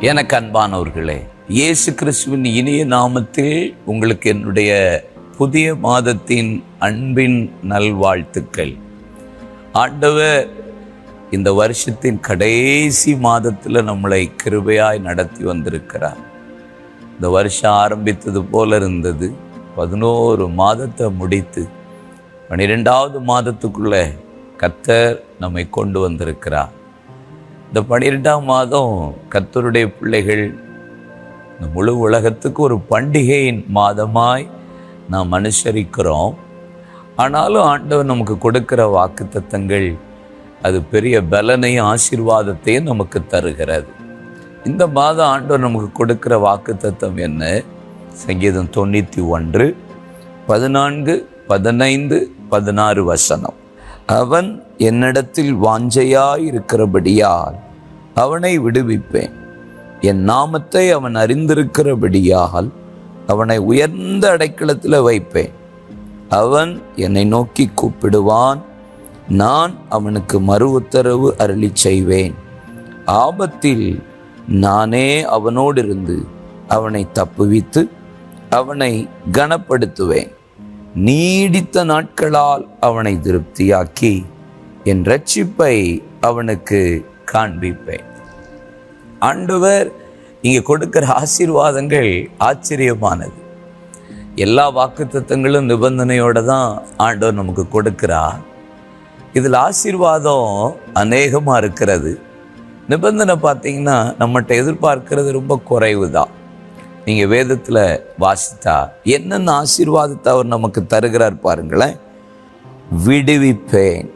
எனக்கு அன்பானவர்களே இயேசு கிறிஸ்துவின் இனிய நாமத்தில் உங்களுக்கு என்னுடைய புதிய மாதத்தின் அன்பின் நல்வாழ்த்துக்கள். ஆண்டவர் இந்த வருஷத்தின் கடைசி மாதத்தில் நம்மளை கிருபையாய் நடத்தி வந்திருக்கிறார். இந்த வருஷம் ஆரம்பித்தது போல இருந்தது. பதினோரு மாதத்தை முடித்து பன்னிரெண்டாவது மாதத்துக்குள்ளே கத்தர் நம்மை கொண்டு வந்திருக்கிறார். இந்த பன்னிரெண்டாம் மாதம் கத்தருடைய பிள்ளைகள் இந்த முழு உலகத்துக்கு ஒரு பண்டிகையின் மாதமாய் நாம் அனுசரிக்கிறோம். ஆனாலும் ஆண்டவர் நமக்கு கொடுக்கிற வாக்குத்தத்தங்கள் அது பெரிய பலனையும் ஆசீர்வாதத்தையும் நமக்கு தருகிறது. இந்த மாதம் ஆண்டவர் நமக்கு கொடுக்கிற வாக்குத்தத்தம் என்ன? சங்கீதம் தொண்ணூற்றி ஒன்று பதினான்கு பதினைந்து பதினாறு வசனம். அவன் என்னிடத்தில் வாஞ்சையாயிருக்கிறபடியால் அவனை விடுவிப்பேன். என் நாமத்தை அவன் அறிந்திருக்கிறபடியால் அவனை உயர்ந்த அடைக்கலத்தில் வைப்பேன். அவன் என்னை நோக்கி கூப்பிடுவான். நான் அவனுக்கு மறு உத்தரவு அருளி செய்வேன். ஆபத்தில் நானே அவனோடு இருந்து அவனை தப்புவித்து அவனை கனப்படுத்துவேன். நீடித்த நாட்களால் அவனை திருப்தியாக்கி என் ரட்சிப்பை அவனுக்கு காண்பிப்பேன். ஆண்டவர் இங்கே கொடுக்கிற ஆசீர்வாதங்கள் ஆச்சரியமானது. எல்லா வாக்குத்தத்தங்களும் நிபந்தனையோடு தான் ஆண்டவர் நமக்கு கொடுக்கிறார். இதில் ஆசீர்வாதம் அநேகமாக இருக்கிறது. நிபந்தனை பார்த்தீங்கன்னா நம்மகிட்ட எதிர்பார்க்கிறது ரொம்ப குறைவு தான் நீங்கள் வேதத்தில் வாசித்தா என்னென்ன ஆசீர்வாதத்தை அவர் நமக்கு தருகிறார் பாருங்களேன். விடுவிப்பேன்.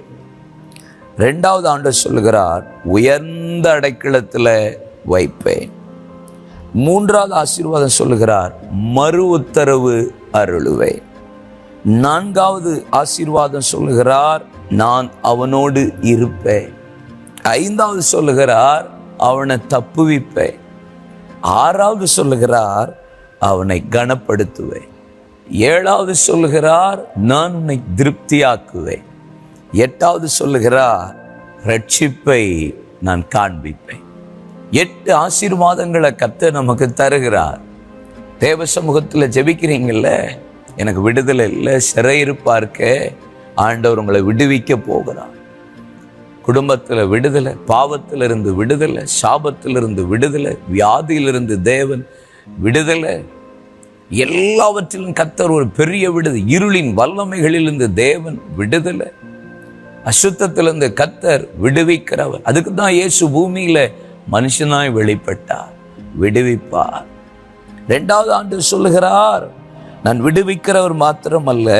ரெண்டாவது ஆண்டு சொல்லுகிறார் உயர்ந்த அடைக்கலத்தில் வைப்பேன். மூன்றாவது ஆசீர்வாதம் சொல்லுகிறார் மறு உத்தரவு அருளுவேன். நான்காவது ஆசீர்வாதம் சொல்லுகிறார் நான் அவனோடு இருப்பேன். ஐந்தாவது சொல்லுகிறார் அவனை தப்புவிப்பேன். ஆறாவது சொல்லுகிறார் அவனை கனப்படுத்துவேன். ஏழாவது சொல்லுகிறார் நான் உன்னை திருப்தியாக்குவேன். எட்டாவது சொல்லுகிறார் ரட்சிப்பை நான் காண்பிப்பேன். எட்டு ஆசீர்வாதங்களை கத்த நமக்கு தருகிறார். தேவ சமூகத்தில் ஜெபிக்கிறீங்கல்ல? எனக்கு விடுதலை இல்லை சிறையிருப்பா இருக்க ஆண்டவர் உங்களை விடுவிக்க போகிறார். குடும்பத்தில் விடுதலை பாவத்திலிருந்து விடுதலை சாபத்திலிருந்து விடுதலை வியாதியிலிருந்து தேவன் விடுதலை. எல்லாவற்றிலும் கத்தர் ஒரு பெரிய விடுதலை. இருளின் வல்லமைகளிலிருந்து தேவன் விடுதலை. அசுத்தத்திலிருந்து கத்தர் விடுவிக்கிறவர். அதுக்கு தான் இயேசு பூமியில் மனுஷனாய் வெளிப்பட்டார். விடுவிப்பார். ரெண்டாவது ஆண்டு சொல்லுகிறார் நான் விடுவிக்கிறவர் மாத்திரம் அல்ல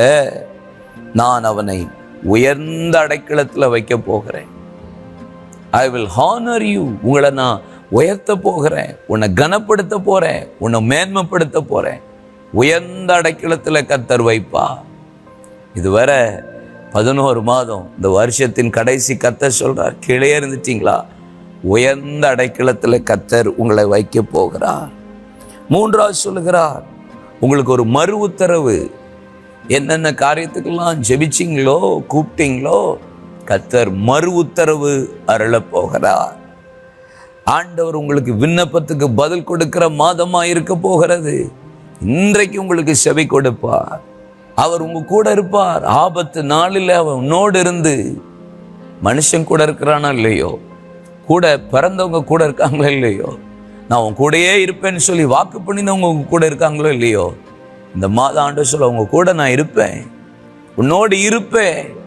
நான் அவனை உயர்ந்த அடைக்கலத்தில் வைக்க போகிறேன். ஐ வில் ஹானர் யூ உங்களை நான் உயர்த்த போகிறேன். உன்னை கனப்படுத்த போகிறேன் உன்னை மேன்மைப்படுத்த போகிறேன் உயர்ந்த அடைக்கலத்தில் கத்தர் வைப்பா இதுவரை பதினோரு மாதம் இந்த வருஷத்தின் கடைசி கத்தர் சொல்கிறார் கீழே இருந்துட்டீங்களா? உயர்ந்த அடைக்கலத்தில் கத்தர் உங்களை வைக்க போகிறார். மூன்றாவது சொல்லுகிறார் உங்களுக்கு ஒரு மறு உத்தரவு. என்னென்ன காரியத்துக்கெல்லாம் ஜெபிச்சிங்களோ கூப்பிட்டீங்களோ கத்தர் மறு உத்தரவு அருளப் போகிறார். ஆண்டவர் உங்களுக்கு விண்ணப்பத்துக்கு பதில் கொடுக்கிற மாதமாக இருக்க போகிறது. இன்றைக்கு உங்களுக்கு செவி கொடுப்பார். அவர் உங்க கூட இருப்பார். ஆபத்து நாளில் அவர் உன்னோடு இருந்து மனுஷன் கூட இருக்கிறானா இல்லையோ? கூட பிறந்தவங்க கூட இருக்காங்களோ இல்லையோ? நான் உன் கூடயே இருப்பேன்னு சொல்லி வாக்கு பண்ணினவங்க உங்க கூட இருக்காங்களோ இல்லையோ? இந்த மாதம் ஆண்டு சொல்ல உங்க கூட நான் இருப்பேன். உன்னோடு இருப்பேன்.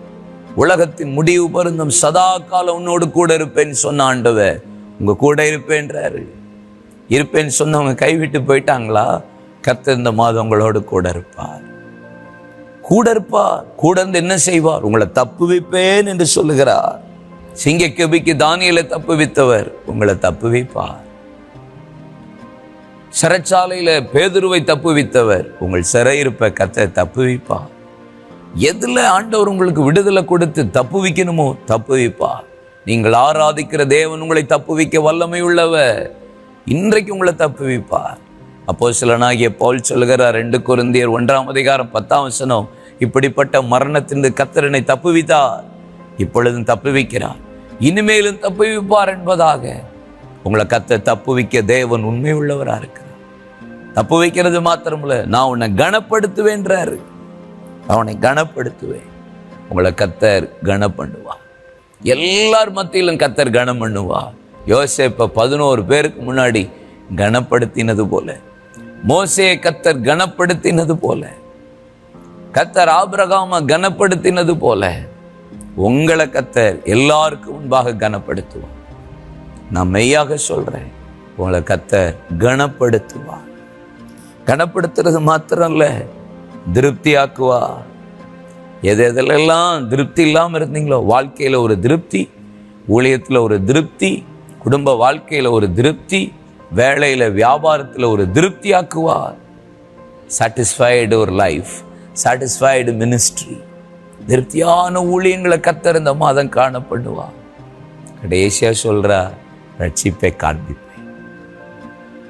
உலகத்தின் முடிவு பருந்தும் சதா காலம் உன்னோடு கூட இருப்பேன்னு சொன்ன ஆண்டவர். உங்க கூட இருப்பேன்றாரு. இருப்பேன்னு சொன்னவங்க கைவிட்டு போயிட்டாங்களா? கத்த இந்த மாதம் உங்களோடு கூட இருப்பார். கூட இருப்பார். கூட இருந்து என்ன செய்வார்? உங்களை தப்புவிப்பேன் என்று சொல்லுகிறார். சிங்க கபிக்கு தானியலை தப்புவித்தவர் உங்களை தப்புவிப்பார் சிறைச்சாலையில பேதுருவை தப்புவித்தவர் உங்கள் சிறையிருப்ப கத்தை தப்புவிப்பார் எதில் ஆண்டவர் உங்களுக்கு விடுதலை கொடுத்து தப்பு வைக்கணுமோ தப்பு வைப்பார் நீங்கள் ஆராதிக்கிற தேவன் உங்களை தப்பு வைக்க வல்லமை உள்ளவர் இன்றைக்கு உங்களை தப்பு வைப்பார். அப்போ சிலனாகிய பவுல் சொல்கிறார் ரெண்டு குருந்தியர் ஒன்றாம் அதிகாரம் பத்தாம் வசனம் இப்படிப்பட்ட மரணத்தின் கத்தரனை தப்புவித்தார் இப்பொழுதும் தப்பு வைக்கிறார். இனிமேலும் தப்பு வைப்பார் என்பதாக. உங்களை கத்த தப்பு வைக்க தேவன் உண்மை உள்ளவராக இருக்கிறார். தப்பு வைக்கிறது மாத்திரமில்ல நான் உன்னை கனப்படுத்துவேன்றாரு அவனை கனப்படுத்துவேன். உங்களை கத்தர் கன பண்ணுவா எல்லார் மத்தியிலும் கத்தர் கனம் பண்ணுவா யோசேப்பை பதினோரு பேருக்கு முன்னாடி கனப்படுத்தினது போல. மோசையை கத்தர் கனப்படுத்தினது போல. கத்தர் ஆபிரகாம கனப்படுத்தினது போல. உங்களை கத்தர் எல்லாருக்கும் முன்பாக கனப்படுத்துவார். நான் மெய்யாக சொல்றேன் உங்களை கத்தர் கனப்படுத்துவார். கனப்படுத்துறது மாத்திரம் இல்லை திருப்தியாக்குவா? எது எதிலெல்லாம் திருப்தி இல்லாமல் இருந்தீங்களோ வாழ்க்கையில் ஒரு திருப்தி ஊழியத்தில் ஒரு திருப்தி குடும்ப வாழ்க்கையில் ஒரு திருப்தி வேலையில் வியாபாரத்தில் ஒரு திருப்தியாக்குவார் சாட்டிஸ்ஃபைடு ஒரு லைஃப் சாட்டிஸ்ஃபைடு மினிஸ்ட்ரி திருப்தியான ஊழியங்களை கத்தர் இந்த மாதம் காணப்படுவா? கடைசியாக சொல்றா ரட்சிப்பை காண்பிப்பேன்.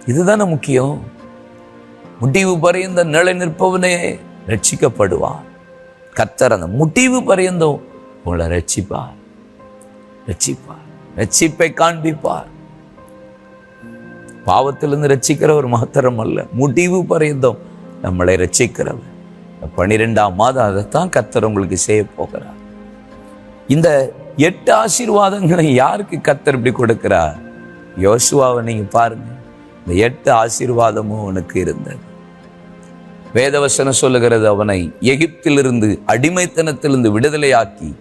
இதுதானே முக்கியம்? முடிவு பரியந்த நிலை நிற்பவனே ரட்சிக்கப்படுவான். கத்தர் அந்த முடிவு பரியந்தம் உங்களை ரட்சிப்பார். ரட்சிப்பார். ரட்சிப்பை காண்பிப்பார். பாவத்திலிருந்து ரட்சிக்கிறவர் மாத்திரம் அல்ல முடிவு பரியந்தம் நம்மளை ரட்சிக்கிறவர். பன்னிரெண்டாம் மாதம் அதைத்தான் கத்தர் உங்களுக்கு செய்ய போகிறார். இந்த எட்டு ஆசீர்வாதங்களை யாருக்கு கத்தர் இப்படி கொடுக்கிறார்? யோசுவாவை நீங்க பாருங்க. இந்த எட்டு ஆசீர்வாதமும் உனக்கு இருந்தது. வேதவசனம் சொல்லுகிறது அவனை எகிப்திலிருந்து அடிமைத்தனத்திலிருந்து விடுதலையாக்கி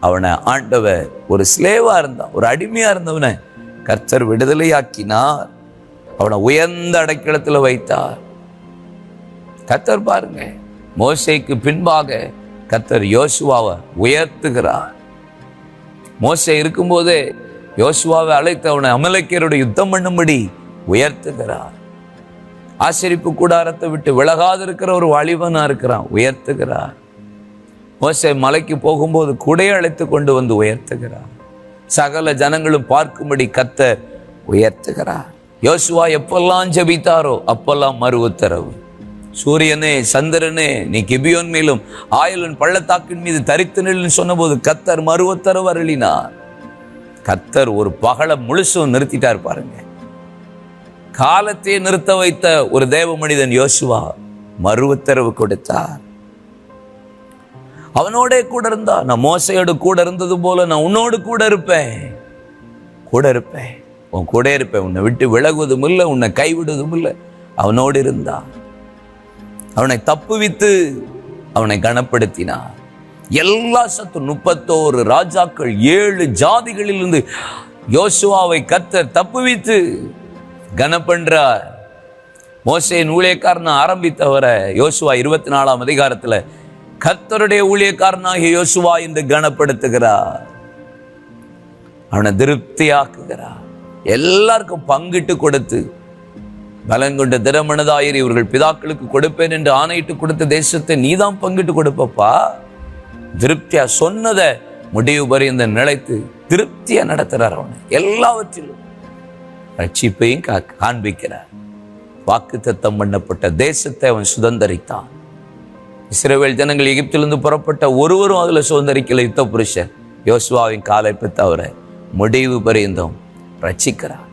அவனை ஆண்டவர் ஒரு ஸ்லேவா இருந்தான் ஒரு அடிமையா இருந்தவனை கர்த்தர் விடுதலையாக்கினார். அவனை உயர்ந்த அடைக்கலத்தில் வைத்தார். கர்த்தர் பாருங்க மோசைக்கு பின்பாக கர்த்தர் யோசுவாவை உயர்த்துகிறார். மோசை இருக்கும்போதே யோசுவாவை அழைத்து அவனை அமலக்கியரோட யுத்தம் பண்ணும்படி உயர்த்துகிறார். ஆசிரிப்பு கூடாரத்தை விட்டு விலகாதிருக்கிற ஒரு வாலிபனா இருக்கிறான். உயர்த்துகிறார். மோசை மலைக்கு போகும்போது குடையை அழைத்து கொண்டு வந்து உயர்த்துகிறார். சகல ஜனங்களும் பார்க்கும்படி கத்த உயர்த்துகிறார். யோசுவா எப்பெல்லாம் ஜபித்தாரோ அப்பெல்லாம் மறு உத்தரவு சூரியனே சந்திரனே நீ கிபியோன் மேலும் ஆயலன் பள்ளத்தாக்கின் மீது தரித்து நில்லுன்னு சொன்னபோது கத்தர் மறு உத்தரவு அருளினார். கத்தர் ஒரு பகலை முழுசும் நிறுத்திட்டார் பாருங்க. காலத்தை நிறுத்த வைத்த ஒரு தேவ மனிதன் யோசுவா மறு உத்தரவு கொடுத்தார். அவனோட கூட இருந்தா நான் மோசையோடு கூட இருந்தது போல நான் உன்னோடு கூட இருப்பேன். கூட இருப்பேன். உன் கூட இருப்பேன். உன்னை விட்டு விலகுவதும் இல்லை உன்னை கைவிடுவதும் இல்லை. அவனோடு இருந்தா. அவனை தப்புவித்து அவனை கனப்படுத்தினார் எல்லா சத்து முப்பத்தோரு ராஜாக்கள் ஏழு ஜாதிகளிலிருந்து யோசுவாவை கத்தர் தப்புவித்து கனப்பண்றார் மோசையின் ஊழியக்காரனை ஆரம்பித்தவரை யோசுவா இருபத்தி நாலாம் அதிகாரத்துல கர்த்தருடைய ஊழியக்காரனாகிய யோசுவா என்று கனப்படுத்துகிறார். அவனை திருப்தியாக்குகிறார். எல்லாருக்கும் பங்கிட்டு கொடுத்து பலங்கொண்ட திறமனதாயிரு இவர்கள் பிதாக்களுக்கு கொடுப்பேன் என்று ஆணையிட்டு கொடுத்த தேசத்தை நீதான் பங்கிட்டு கொடுப்பப்பா? திருப்தியா சொன்னதை முடிவு பரியந்த நிலைத்து திருப்தியா நடத்துறார் அவனை. எல்லாவற்றிலும். ரட்சிப்பையும் கா- வாக்கு வாக்குத்தத்தம் பண்ணப்பட்ட தேசத்தை அவன் சுதந்தரித்தான். இஸ்ரேவேல் ஜனங்கள் எகிப்திலிருந்து புறப்பட்ட ஒருவரும் அதில் சுதந்திரிக்கல யுத்த புருஷன் யோசுவாவின் காலை தவிர முடிவு பரியந்தம் ரட்சிக்கிறார்.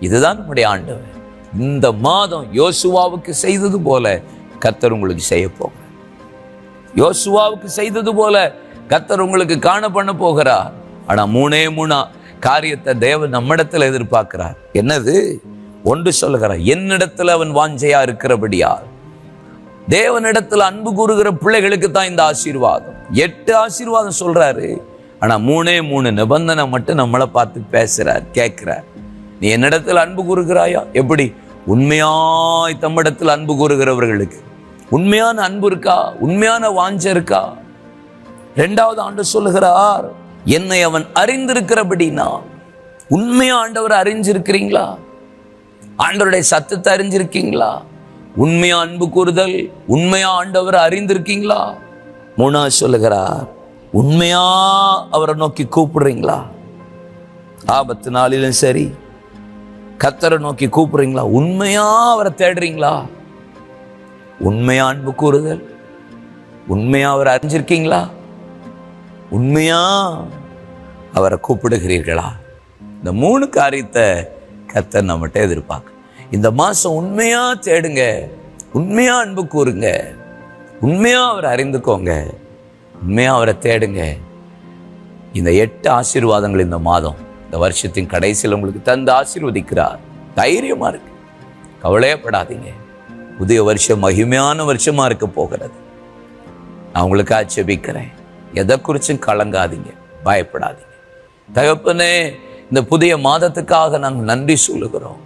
இதுதான் நம்முடைய ஆண்டவர். இந்த மாதம் யோசுவாவுக்கு செய்தது போல கத்தர் உங்களுக்கு செய்ய போகிறார். யோசுவாவுக்கு செய்தது போல கத்தர் உங்களுக்கு காண பண்ண போகிறார். ஆனால் மூணே மூணா காரியத்தை தேவன் நம்மிடத்தில் எதிர்பார்க்கிறார். என்னது? ஒன்று சொல்லுகிறார் என்னிடத்துல அவன் வாஞ்சையா இருக்கிறபடியால்? தேவனிடத்துல அன்பு கூறுகிற பிள்ளைகளுக்கு தான் இந்த ஆசீர்வாதம். எட்டு ஆசீர்வாதம் சொல்றாரு. ஆனா மூணே மூணு நிபந்தனை மட்டும் நம்மளை பார்த்து பேசுறார் கேட்கிறார். நீ என்னிடத்தில் அன்பு கூறுகிறாயா? எப்படி? உண்மையாய் தம்மிடத்தில் அன்பு கூறுகிறவர்களுக்கு. உண்மையான அன்பு இருக்கா? உண்மையான வாஞ்ச இருக்கா? ரெண்டாவது ஆண்டு சொல்லுகிறார் என்னை அவன் அறிந்திருக்கிறபடினா உண்மையா ஆண்டவர் அறிஞ்சிருக்கிறீங்களா? ஆண்டவருடைய சத்தத்தை அறிஞ்சிருக்கீங்களா? உண்மையா அன்பு கூறுதல் உண்மையா ஆண்டவரை அறிந்திருக்கீங்களா? மூணாவது சொல்லுகிறார் உண்மையா அவரை நோக்கி கூப்பிடுறீங்களா? ஆபத்து நாளிலும் சரி கத்தரை நோக்கி கூப்பிடுறீங்களா? உண்மையா அவரை தேடுறீங்களா? உண்மையா அன்பு கூறுதல் உண்மையா அவரை அறிஞ்சிருக்கீங்களா? உண்மையா அவரை கூப்பிடுகிறீர்களா? இந்த மூணு காரியத்தை கத்தர் நம்மகிட்ட எதிர்பார்க்க. இந்த மாசம் உண்மையா தேடுங்க. உண்மையா அன்பு கூறுங்க. உண்மையா அவரை அறிந்துக்கோங்க. உண்மையா அவரை தேடுங்க. இந்த எட்டு ஆசீர்வாதங்கள் இந்த மாதம். இந்த வருஷத்தின் கடைசியில் உங்களுக்கு தந்து ஆசீர்வதிக்கிறார். தைரியமா இருக்கு. கவலையப்படாதீங்க. புதிய வருஷம் மகிமையான வருஷமா இருக்க போகிறது. நான் உங்களுக்கு ஆட்சேபிக்கிறேன். எதை குறிச்சும் கலங்காதீங்க. பயப்படாதீங்க. தகப்பனே இந்த புதிய மாதத்துக்காக நாங்கள் நன்றி சொல்லுகிறோம்.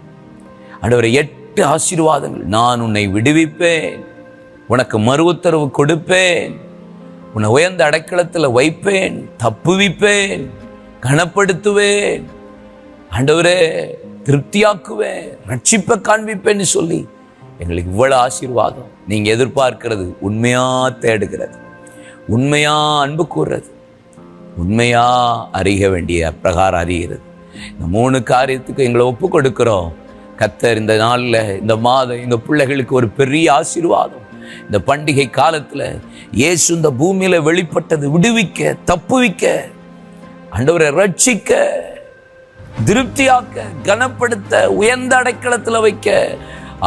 ஆண்டவரை எட்டு ஆசீர்வாதங்கள் நான் உன்னை விடுவிப்பேன். உனக்கு மறு உத்தரவு கொடுப்பேன். உன்னை உயர்ந்த அடைக்கலத்தில் வைப்பேன். தப்புவிப்பேன். கனப்படுத்துவேன். ஆண்டவரே திருப்தியாக்குவேன். ரட்சிப்பை காண்பிப்பேன்னு சொல்லி எங்களுக்கு இவ்வளவு ஆசீர்வாதம் நீங்கள் எதிர்பார்க்கிறது. உண்மையாக தேடுகிறது. உண்மையாக அன்பு கூறுறது உண்மையா அறிய வேண்டிய பிரகாரம் அறிகிறது. இந்த மூணு காரியத்துக்கு எங்களை ஒப்பு கொடுக்கிறோம் கத்தர் இந்த நாளில் இந்த மாதம் இந்த பிள்ளைகளுக்கு ஒரு பெரிய ஆசீர்வாதம். இந்த பண்டிகை காலத்துல இயேசு இந்த பூமியில வெளிப்பட்டது விடுவிக்க தப்புவிக்க அண்டவரை ரட்சிக்க திருப்தியாக்க கனப்படுத்த உயர்ந்த அடைக்கலத்துல வைக்க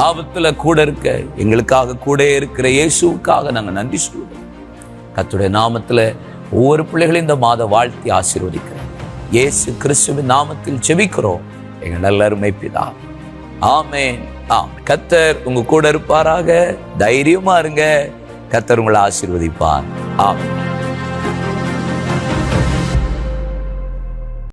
ஆபத்துல கூட இருக்க எங்களுக்காக கூட இருக்கிற இயேசுவுக்காக நாங்க நன்றி சொல்லுவோம் கத்துடைய நாமத்தில் ஒவ்வொரு பிள்ளைகளையும் இந்த மாத வாழ்த்தி ஆசீர்வதிக்கிறேன் இயேசு கிறிஸ்துவின் நாமத்தில் ஜெபிக்கிறோம். எங்க நல்ல அருமை பிதா. ஆமே ஆம் கத்தர் உங்க கூட இருப்பாராக. தைரியமா இருங்க. கத்தர் உங்களை ஆசீர்வதிப்பார். ஆமாம்